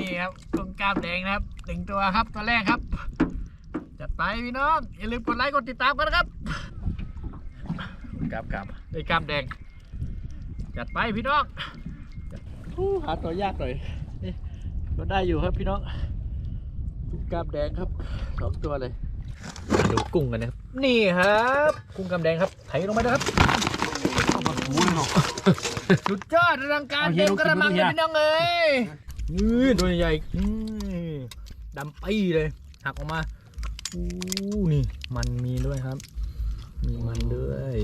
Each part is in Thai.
นี่ครับกุ้งกล้ามแดงนะครับหนึ่งตัวครับตัวแรกครับ จัดไปพี่น้องอย่าลืมกดไลค์กดติดตามกันนะครับกล้ามกล้ามไอ้ยกล้ามแดง จัดไปพี่น้องอู้หาตัวยากหน่อยนี่ก็ได้อยู่ครับพี่น้องกุ้งกล้ามแดงครับสองตัวเลยมาดูกุ้งกันนะครับ นี่ครับ กุ้งกล้ามแดงครับไถลงไปนะครับสุดยอดอลังการเอาเฮีเต็ยมลองกระมังกิเลนยดูดิพี่น้องเอ้ย นี่ตัวใหญ่ๆนี่ดำปี้เลย หักออกมาอู้นี่มันมีด้วยครับ มีมันด้วย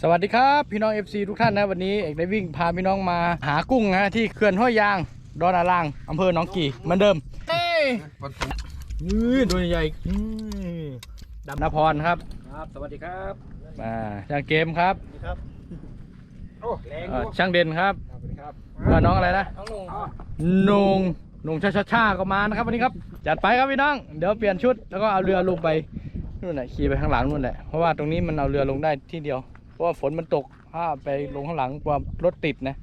สวัสดีครับ พี่น้อง FC ทุกท่านนะวันนี้เอกได้วิ่งพาพี่น้องมาหากุ้งนะที่เขื่อนห้วยยางดอนอาลางอำเภอหนองกี่เหมือนเดิมเอ้ยนี่ตัวใหญ่ๆนี่ดำนพรครับครับ สวัสดีครับอ่าช่างเกมครับโอ้แรงอ่าช่างเด่นครับ สวัสดีครับอ่าน้องอะไรนะน้องนงนงนงชาชาชาก็มานะครับวันนี้ครับจัดไปครับพี่น้องเดี๋ยวเปลี่ยนชุดแล้วก็เอาเรือลงไปนู่นแหละขี่ไปข้างหลังนู่นแหละเพราะว่าตรงนี้มันเอาเรือลงได้ที่เดียว เพราะว่าฝนมันตกถ้าไปลงข้างหลังกลัวรถติดนะ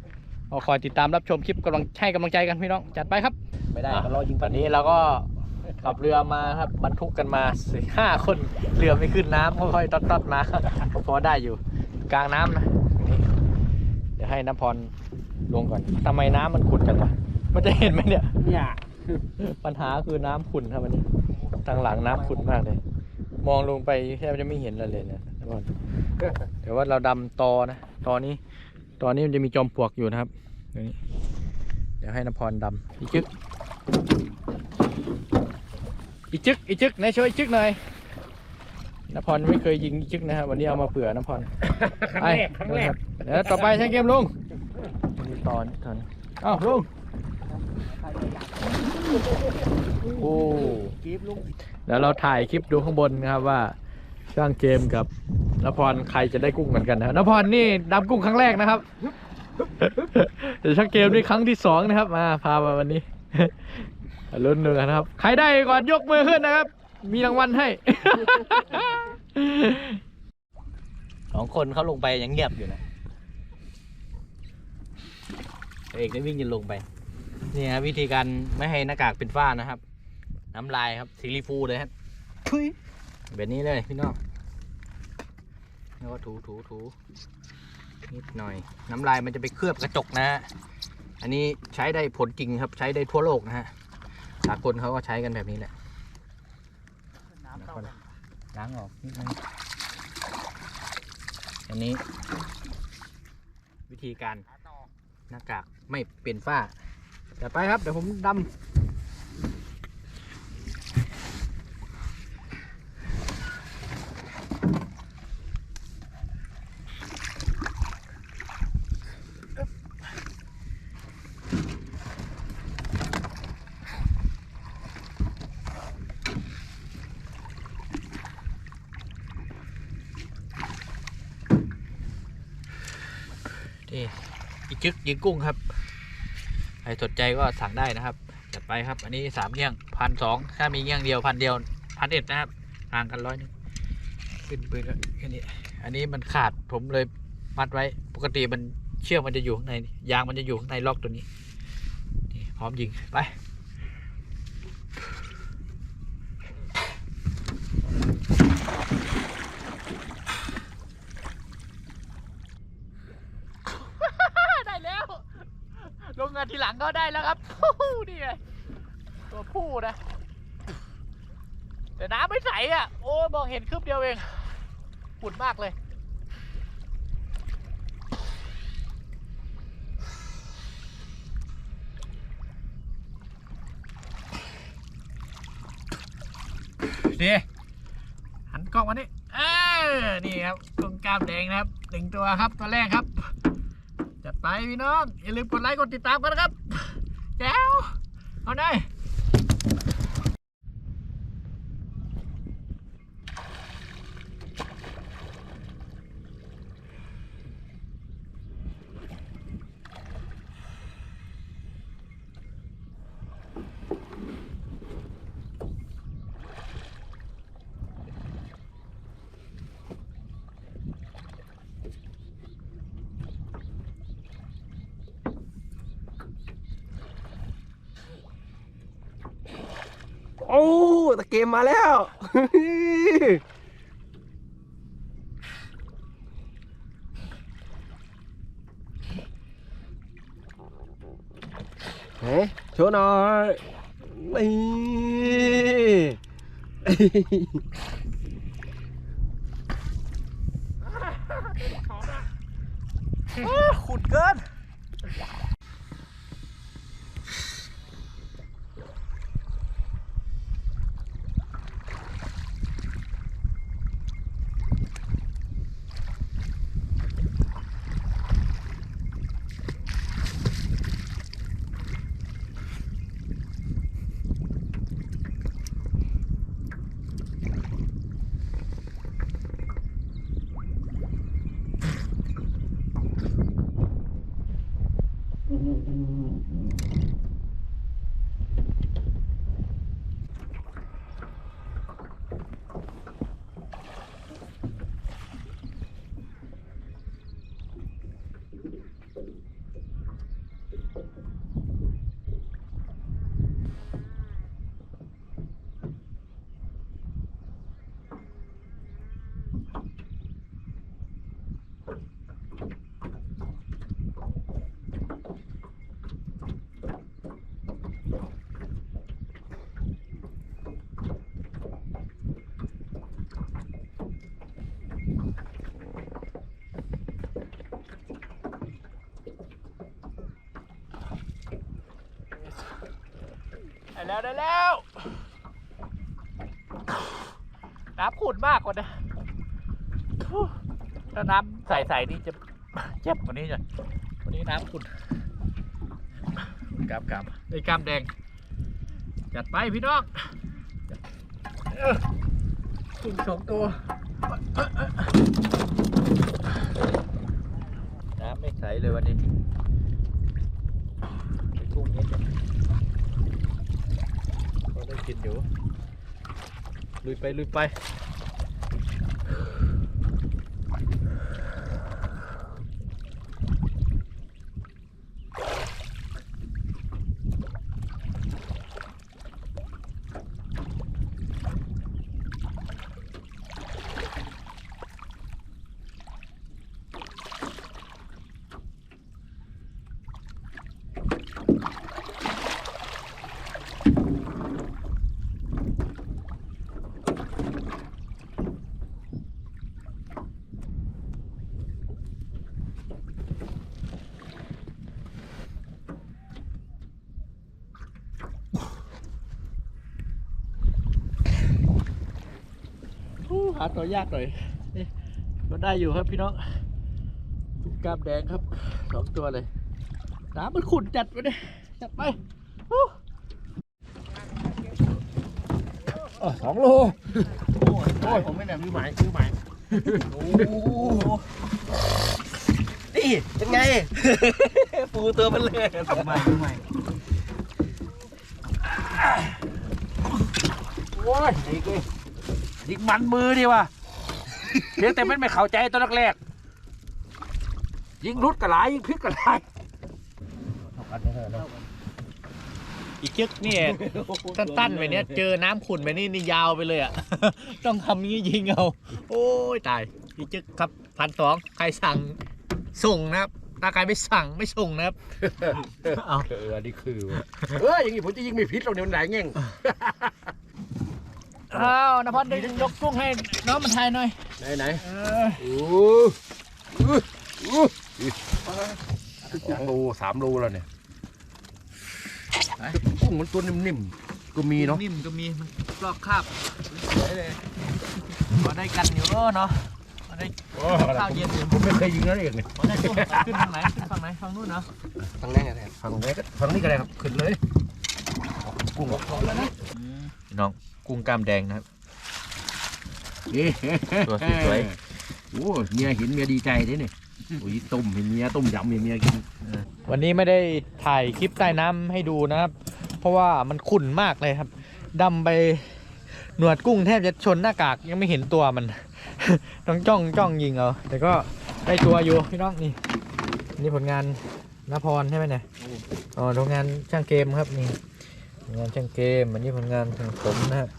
ก็คอยติดตามรับชมคลิปกำลังให้กำลังใจกันพี่น้องจัดไปครับไม่ได้ก็รอยิงตอนนี้เราก็ขับเรือมาครับบรรทุกกันมาสี่ห้าคนเรือไม่ขึ้นน้ำค่อยๆตัดๆมาพอได้อยู่กลางน้ำนะนี่เดี๋ยวให้น้ำพร ลงก่อนทำไมน้ำมันขุ่นจังวะมันจะเห็นไหมเนี่ย เนี่ยปัญหาคือน้ำขุ่นครับวันนี้ทางหลังน้ำขุ่นมากเลย มองลงไปแทบจะไม่เห็นอะไรเลยนะทุกคนแต่ว่าเราดำตอนะตอนี้ ตอนนี้มันจะมีจอมปลวกอยู่นะครับเดี๋ยวนี้ เดี๋ยวให้นพรดำอีกจึกอีกจึกอีกจึกไหนช่วยอีกจึกหน่อยนพรไม่เคยยิงอีกจึกนะครับวันนี้เอามาเผื่อนพรครั้งแรกครั้งแรก เดี๋ยวต่อไปใช้เกมลุงมี ตอนตอนอ้าวลุงโอ้กีบลุงเดี๋ยวเราถ่ายคลิปดูข้างบนนะครับว่าช่างเกมกับนพรใครจะได้กุ้งเหมือนกันนะครับนพรนี่ดำกุ้งครั้งแรกนะครับแต่ช่างเกมนี่ครั้งที่สองนะครับ มาพามาวันนี้ลุ้นหนึ่งนะครับ ใครได้ก่อนยกมือขึ้นนะครับ มีรางวัลให้สองคนเขาลงไปยังเงียบอยู่นะ เอกได้วิ่งจะลงไป นี่ครับวิธีการไม่ให้หน้ากากเป็นฝ้านะครับ น้ำลายครับซีรีฟูเลยครับทุยแบบนี้เลยพี่น้องแล้วก็ถูถูถูนิดหน่อย น้ำลายมันจะไปเคลือบกระจกนะฮะอันนี้ใช้ได้ผลจริงครับใช้ได้ทั่วโลกนะฮะสากลเขาก็ใช้กันแบบนี้แหละล้างออกนิดนึงอันนี้วิธีการ หน้ากากไม่เป็นฝ้าเดี๋ยวไปครับ เดี๋ยวผมดำนี่ อีกจึกยิงกุ้งครับ ใครสนใจก็สั่งได้นะครับจัดไปครับ อันนี้สามเงี้ยงพันสองถ้ามีเงี้ยงเดียวพันเดียวพันเอ็ดนะครับห่างกันร้อยนึงขึ้นปืนก็แค่นี้ อันนี้มันขาดผมเลยมัดไว้ ปกติมันเชือกมันจะอยู่ข้างในยางมันจะอยู่ข้างในล็อกตัวนี้ นี่พร้อมยิงไป ได้แล้วาทีหลังก็ได้แล้วครับนี่ไงตัวผู้นะ แต่น้ำไม่ใสอะ โอ้ยมองเห็นคืบเดียวเองขุ่นมากเลย นี่หันกล้องมานี่เออนี่ครับกุ้งกล้ามแดงนะครับหนึ่งตัวครับตัวแรกครับ จัดไปพี่น้อง อย่าลืมกดไลค์กดติดตามกันนะครับ แจ้วเอาได้ โอ้ตะเกมมาแล้ว เฮ้ยโชว์หน่อยนี่ขุดเกิน แล้วได้แล้วน้ำขุ่นมากกว่านะถ้าน้ำใสๆนี่จะเจ็บกว่านี้จ้ะวันนี้น้ำขุ่นกลับกลับไอ้กล้ามแดง จัดไปพี่น้องเออกุ้งสองตัวน้ำไม่ใสเลยวันนี้ไอ้กุ้งเนี้ยก็ ได้กินอยู่ ลุยไปลุยไป หาตัวยากหน่อยนี่ก็ได้อยู่ครับพี่น้องกล้ามแดงครับสองตัวเลยน้ำมันขุ่นจัดไปเลยจัดไปอู้สองโลโอ้ยผมไม่ได้มือหมายมือหมายโอ้นี่เป็นไงปูตัวมันเลยมือหมายมือหมายโอ้ ยนี่กูนี่มันมือดีว่ะเพียงแต่มันไม่เข้าใจตอนแรกๆยิงรุดกระไรยิงพลิกกระไรอีกจึกนี่ ตั้นๆไปเนี้ยเจอน้ำขุ่นไปนี่นี่ยาวไปเลยอะ ต้องทำงี้ยิงเอาโอ้ยตายอีกจึกครับพันสองใครสั่งส่งนะครับถ้าใครไม่สั่งไม่ส่งนะครับเอาเอออันนี้คือเอออย่างนี้ผมจะยิงไม่พิษหรอกเดี๋ยวมันไหนเงี้ย อ้าวนภัสดึงยกกุ้งให้น้องมันทายหน่อย ไหนไหนเออโอ้โหสองโลสามโลแล้วเนี่ยกุ้งมันตัวนิ่มๆก็มีเนาะนิ่มก็มีมันลอกคราบเลยพอได้กันอยู่เนาะพอได้ข้าวเย็นอยู่ผมไม่เคยยิงนั่นเองเนี่ยพอได้กุ้งขึ้นทางไหนขึ้นฝั่งไหนฝั่งนู้นเนาะทางนี้ไงฝั่งนี้ก็ฝั่งนี้ก็ได้ครับขึ้นเลยกุ้งออกแล้วนะน้อง กุ้งกล้ามแดงนะครับ ตัวสวย โอ้เมียเห็นเมียดีใจเด้นี่อุ้ยต้มเห็นเมียต้มยำเห็นเมียกินวันนี้ไม่ได้ถ่ายคลิปใต้น้ำให้ดูนะครับ เพราะว่ามันขุ่นมากเลยครับ ดำไปหนวดกุ้งแทบจะชนหน้ากากยังไม่เห็นตัวมัน ต้องจ้องจ้องยิงเอาแต่ก็ได้ตัวอยู่พี่น้องนี่นี่ผลงานนพรใช่ไหมเนี่ยอ๋อผลงานช่างเกมครับนี่ผลงานช่างเกมอันนี้ผลงานของผมนะครับ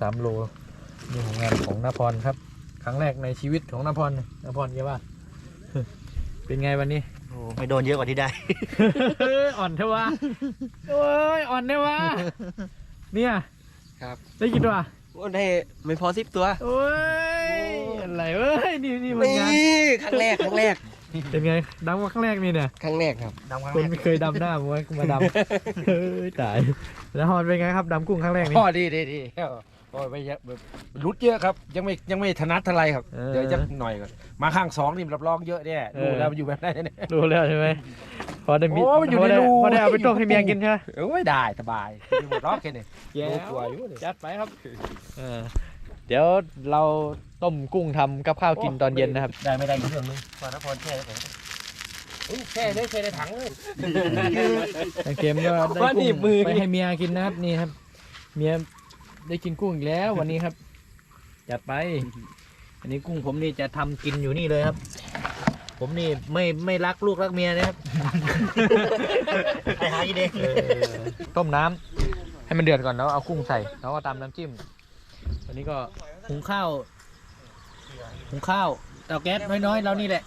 สามโลนี่ของงานของนภพรครับ ครั้งแรกในชีวิตของนภพรนภพรแกว่า เป็นไงวันนี้โอ้ไม่โดนเยอะกว่าที่ได้ อ่อนเทวะโอ้ยอ่อนเทวะเนี่ยครับได้กี่ตัวโอ้ได้ไม่พอสิบตัวโอ้ยอะไรเอ้ยนี่นี่มันงานครั้งแรกครั้งแรกเป็นไงดำครั้งแรกนี่เนี่ยครั้งแรกครับดำครั้งแรกคุณไม่เคยดำหน้ามาดำเฮ้ยตายแล้วฮอนเป็นไงครับดำกุ้งครั้งแรกนี่อ๋อดีดีดี โอ้ยไม่เยอะแบบรุดเยอะครับ ยังไม่ยังไม่ถนัดเท่าไหรครับเออเดี๋ยวจะหน่อยก่อนมาข้างสองนี่รับรองเยอะเนี่ยเออ ดูแล้วมันอยู่แบบไหนเนี่ย รู้แล้วใช่ไหมพอได้มีโอ้มันอยู่พอได้ในรู พอได้เอาไปต้มให้เมียกินใช่ไหมโอ้ยได้สบายกินหมดรอบแค่นี้แย่รู้ตัวอยู่เลย จัดไปครับ เออเดี๋ยวเราต้มกุ้งทำกับข้าวกินตอนเย็นนะครับ ได้ไม่ได้อีกเรื่องนึงพอนพรแช่แล้วผมอุ๊ยแช่ได้แช่ในถังเลยทางเกมก็ได้ว่าหนีกุ้งบมือ ไปให้เมียกินนะครับนี่ครับ เมีย ได้กินกุ้งอีกแล้ววันนี้ครับ จัดไป อันนี้กุ้งผมนี่จะทำกินอยู่นี่เลยครับ ผมนี่ไม่ไม่รักลูกรักเมียนะครับ ไปหาอีเด็กต้มน้ำให้มันเดือดก่อนแล้วเอากุ้งใส่แล้วก็ตามน้ำจิ้มอันนี้ก็หุงข้าวหุงข้าวเตาแก๊สน้อยๆเรานี่แหละ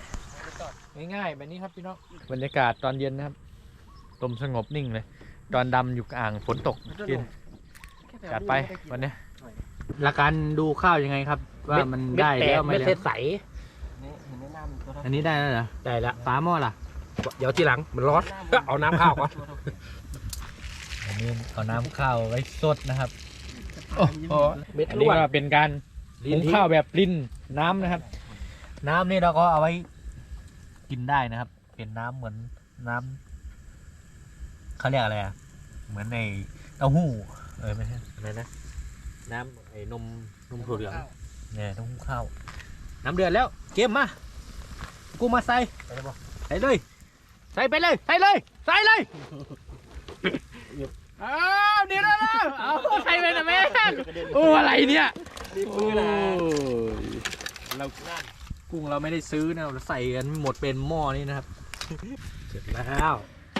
ง่ายๆแบบนี้ครับพี่น้องบรรยากาศตอนเย็นนะครับลมสงบนิ่งเลย ตอนดำอยู่อ่างฝนตกกิน จัดไปวันนี้หลักการดูข้าวยังไงครับ ว่ามันได้แล้วไม่เม็ดได้เทศใสอันนี้ได้แล้วเหรอได้ละฝาหม้อล่ะ เดี๋ยวทีหลังมันร้อนเอาน้ำข้าวก่อนอันนี้เอาน้ำข้าวไว้สดนะครับเม็ดอันล้นี้วนก็เป็นการหุงข้าวแบบรินน้ำนะครับ น้ำนี่เราก็เอาไว้กินได้นะครับ เป็นน้ำเหมือนน้ำเขาเรียกอะไรอะเหมือนในเต้าหู้ เออไม่ใช่อะไรนะน้ำไอ้นมนมถั่วเหลืองเนี่ยเต้าหู้ข้าวน้ำเดือดแล้ว เกมมา กูมาใส่ใส่เลย ใส่ไปเลย ใส่เลย ใส่เลยอ้าวเดี๋ยวนะเอาใส่ไปนะแม่งโอ้อะไรเนี่ยโอ้ยเรากุ้งเราไม่ได้ซื้อนะเราใส่กันหมดเป็นหม้อนี่นะครับ เสร็จแล้ว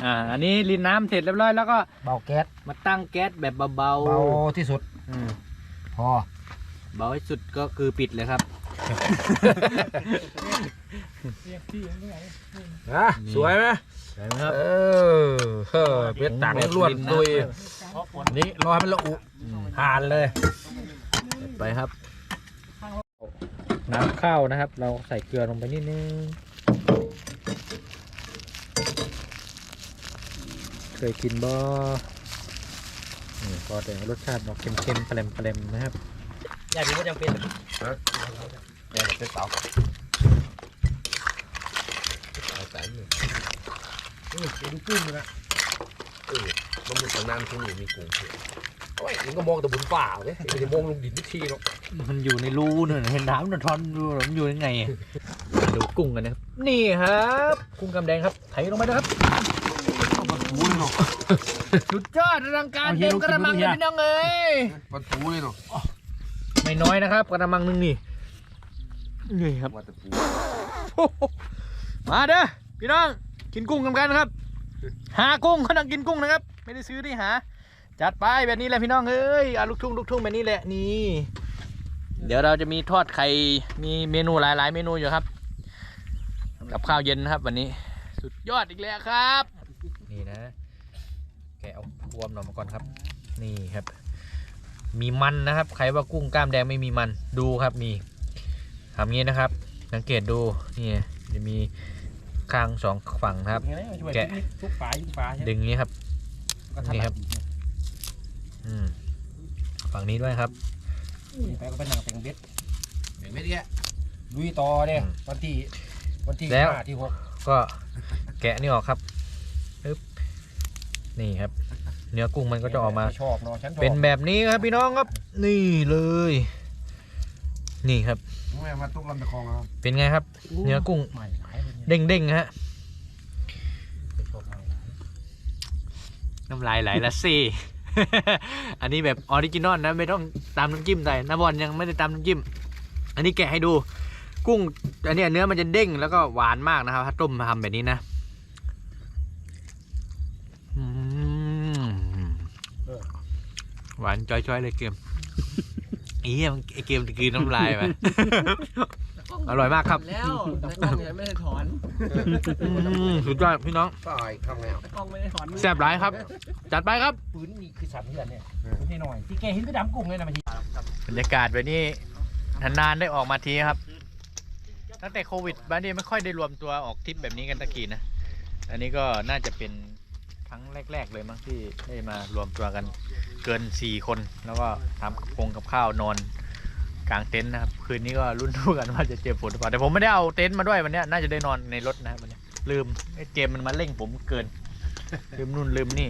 อ่า อันนี้รินน้ำเสร็จเรียบร้อยแล้วก็เบาแก๊สมาตั้งแก๊สแบบเบาเบาที่สุดๆอืมพอเบาที่สุดก็คือปิดเลยครับ นะสวยไหมใช่ไหมครับ เออเออเม็ดต่างล้วนๆดุยนี่รอให้มันละอุอืมผ่านเลยไปครับ น้ำข้าวนะครับ เราใส่เกลือลงไปนิดนึง เคยกินบ่นี่พอแต่รสชาติออกเค็มๆแปลมๆนะครับอย่างนี้ก็จำเป็นเดี๋ยวเป็นเสาใส่เลยอือดูกุ้งนะเออมันมีสันนานกุ้งอยู่มีกุ้งเผือกโอ้ยมันก็มองแต่บนป่าเลยไม่ได้มองลงดินนิทีหรอกมันอยู่ในรูเนี่ยเห็นน้ำมันทอนดูมันอยู่ยังไงอะมาดูกุ้งกันนะครับ นี่ครับ กุ้งกำแดงครับไถลงไปนะครับทู เลยเนาะสุดยอดอลังการเต็มกระมังเลยพี่น้องเอ้ยมันทูเลยเนาะไม่น้อยนะครับกระมังหนึงนี่นี่ครับว่าแต่ปูมาเด้อพี่น้องกินกุ้งกันกันครับ หากุ้งเขานั่งกินกุ้งนะครับ ไม่ได้ซื้อที่หา จัดไปแบบนี้แหละพี่น้องเอ้ยอาลูกทุ่งลูกทุ่งแบบนี้แหละนี่เดี๋ยวเราจะมีทอดไข่มีเมนูหลาย ๆ เมนูอยู่ครับ กับข้าวเย็นนะครับวันนี้ สุดยอดอีกแล้วครับ นี่นะ แกะเอาพ วมหน่อยมาก่อนครับ นี่ครับ มีมันนะครับ ใครว่ากุ้งกล้ามแดงไม่มีมันดูครับมีทำงี้นะครับ สังเกตดูนี่จะมีคางสองฝั่งนะครับ แกะทุกปลาทุกปลาใช่ไหมดึงงี้ครับก็ถนัดนี่ครับอืมฝั่งนี้ด้วยครับไปก็ไปนั่งแต่งเบ็ดแต่งเบ็ดเนี่ยลุยต่อเนี่ยอืมวันที่วันที่แล้วห้าที่หกก็แกะนี่ออกครับปึ๊บนี่ครับ เนื้อกุ้งมันก็จะออกมา ชอบเนาะฉันชอบเป็นแบบนี้ครับพี่น้องครับ นี่เลย นี่ครับ แม่มาตุกลำตะคองเอาเป็นไงครับ เนื้อกุ้ง ใหม่หลายเลยเนี่ยเด้งๆฮะชอบใหม่น้ำลายไหลละสิ อันนี้แบบออริจินอลนะ ไม่ต้องตามน้ำจิ้มใส่น้ำบอลยังไม่ได้ตามน้ำจิ้ม อันนี้แกะให้ดู กุ้ง อันเนี้ยเนื้อมันจะเด้งแล้วก็หวานมากนะครับ ถ้าต้มทำแบบนี้นะอืม หวานจ้อยๆเลยเกมไอ้เหี้ยมันไอ้เกมตะกี้น้ำลายไป อร่อยมากครับ แล้วแต่กล้องยังไม่ได้ถอนสุดยอดพี่น้องตายข้างแล้วแต่กล้องไม่ได้ถอนแซ่บหลายครับ จัดไปครับ ปืนนี่คือสันเดือนเนี่ยนี่หน่อยที่แกเห็นก็ดำกุ้งเลยนะมันทีบรรยากาศแบบนี้นานๆได้ออกมาทีครับ ตั้งแต่โควิดบ้านนี้ไม่ค่อยได้รวมตัวออกทริปแบบนี้กันตะกี้นะ อันนี้ก็น่าจะเป็นครั้งแรก ๆ เลยมั้งที่ได้มารวมตัวกัน เกิน4คน แล้วก็ทำกับพงกับข้าวนอนกลางเต็นท์นะครับ คืนนี้ก็รุ่นดูกันว่าจะเจอฝนหรือเปล่าแต่ผมไม่ได้เอาเต็นท์มาด้วยวันเนี้ยน่าจะได้นอนในรถนะครับวันเนี้ยลืมไอ้เกมมันมาเร่งผมเกิน ลืมนู่นลืมนี่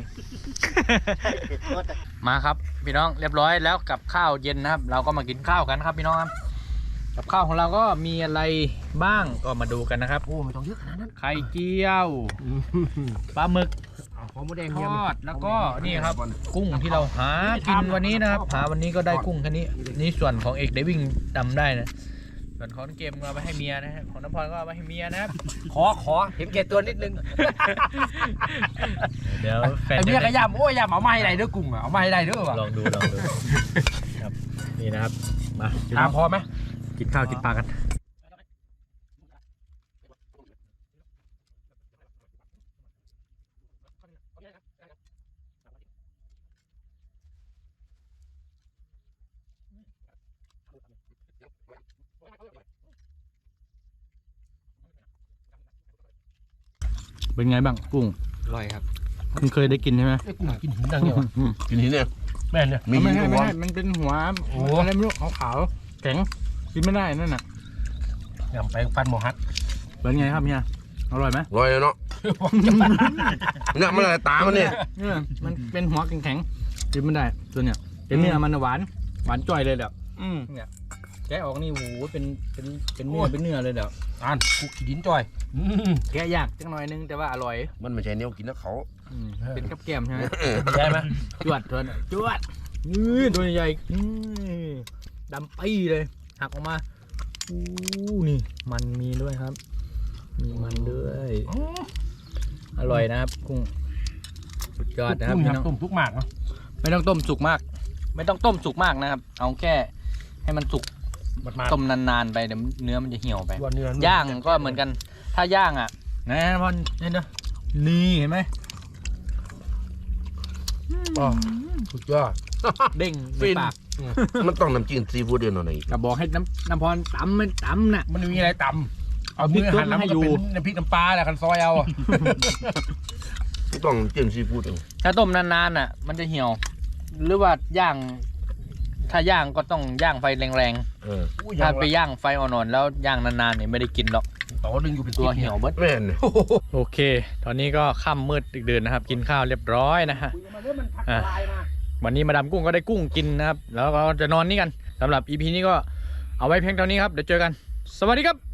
มาครับพี่น้องเรียบร้อยแล้วกับข้าวเย็นนะครับ เราก็มากินข้าวกันครับพี่น้องครับกับข้าวของเราก็มีอะไรบ้างก็มาดูกันนะครับโอ้ไม่ต้องเยอะขนาดนั้นไข่เจียวปลาหมึกเอา หอมหมูแดงทเยี่ยม อดแล้วก็นี่ครับ กุ้งที่เราหากินวันนี้นะครับหาวันนี้ก็ได้กุ้งแค่นี้ นี่ส่วนของเอกได้วิ่งดำได้นะส่วนของเกมก็เอาไปให้เมียนะฮะของน้ำพรก็เอาไปให้เมียนะครับขอขอเห็นแก่ตัวนิดนึงเดี๋ยวแฟนไอ้จะเมียได้กระยำโอ้ยยำเอามาให้ได้เด้อกุ้งอะเอามาให้ได้เด้อว่ะลองดูลองดูครับนี่นะครับมาพี่น้ถาอมงพอไหมกินข้าวกินปลากัน เป็นไงบ้างกุ้งอร่อยครับคุณเคยได้กินใช่ไหมไอ้กุ้งกินหินดังเนี่ยวะกินหินเนี่ยแม่เนี่ยไม่ใช่ไม่ใช่มันเป็นหัวโอ้อะไรไม่รู้ขาวๆแข็งกินไม่ได้นั่นน่ะยำไปฟันหมอฮัทเป็นไงครับเฮียอร่อยไหมลอยเลยเนาะเนี่ยมันอะไรตามันเนี่ยเนี่ยมันเป็นหัวแข็งๆกินไม่ได้ตัวเนี้ยแต่เนื้อมันน่ะหวานหวานจ่อยเลยเดี๋ยวอืม แกะออกนี่โอ้โหเป็นเป็นเป็นเนื้อเป็นเนื้อเลยเดี๋ยวอ่านกูกินดินจอยอืมแกะยากจังหน่อยนึงแต่ว่าอร่อยมันไม่ใช่เนี้ยกินนะเขาอืมเป็นกับแก้มใช่ไหมได้ไหมจวดเถอะจวดนี่ตัวใหญ่ๆนี่ดำปี้เลย หักออกมาอู้นี่มันมีด้วยครับ มีมันด้วย อร่อยนะครับกุ้งสุดยอดนะครับกุ้งพี่ยำน้องต้มทุกหมากเนาะไม่ต้องต้มสุกมาก ไม่ต้องต้มสุกมากนะครับ เอาแค่ให้มันสุก บัดมาต้มนานๆไปเดี๋ยวเนื้อมันจะเหี่ยวไป ตัวเนื้อย่าง ก็เหมือนกัน ถ้าย่างอะนะพอนนี่นะนี่เห็นไหมอ๋อสุดยอด เด้งในฟินปากมันต้องน้ำจิ้มซีฟู้ดเดียวหน่อยกับบอกให้น้ำน้ำพรตำมันตำน่ะ มันมีอะไรต่ำเอามือหันน้ำให้ให้อยู่อยู่น้ำพริกน้ำปลาแหละกันซอยเอาอะไม่ต้องน้ำจิ้มซีฟู้ดเองถ้าต้มนานๆน่ะ มันจะเหี่ยว หรือว่าย่าง ถ้าย่างก็ต้องย่างไฟแรงเออๆ ถ้าไปย่างไฟอ่อนๆแล้วย่างนานๆเนี่ยไม่ได้กินหรอก ต่อดึงอยู่เป็นตัวเหี่ยวเบิดแม่นเนี่ยโอเค ตอนนี้ก็ค่ำมืดดึกดื่นนะครับ กินข้าวเรียบร้อยนะฮะอะวันนี้มาดามกุ้งก็ได้กุ้งกินนะครับ แล้วก็จะนอนนี่กันสำหรับ EP นี้ก็เอาไว้เพียงเท่านี้ครับ เดี๋ยวเจอกัน สวัสดีครับ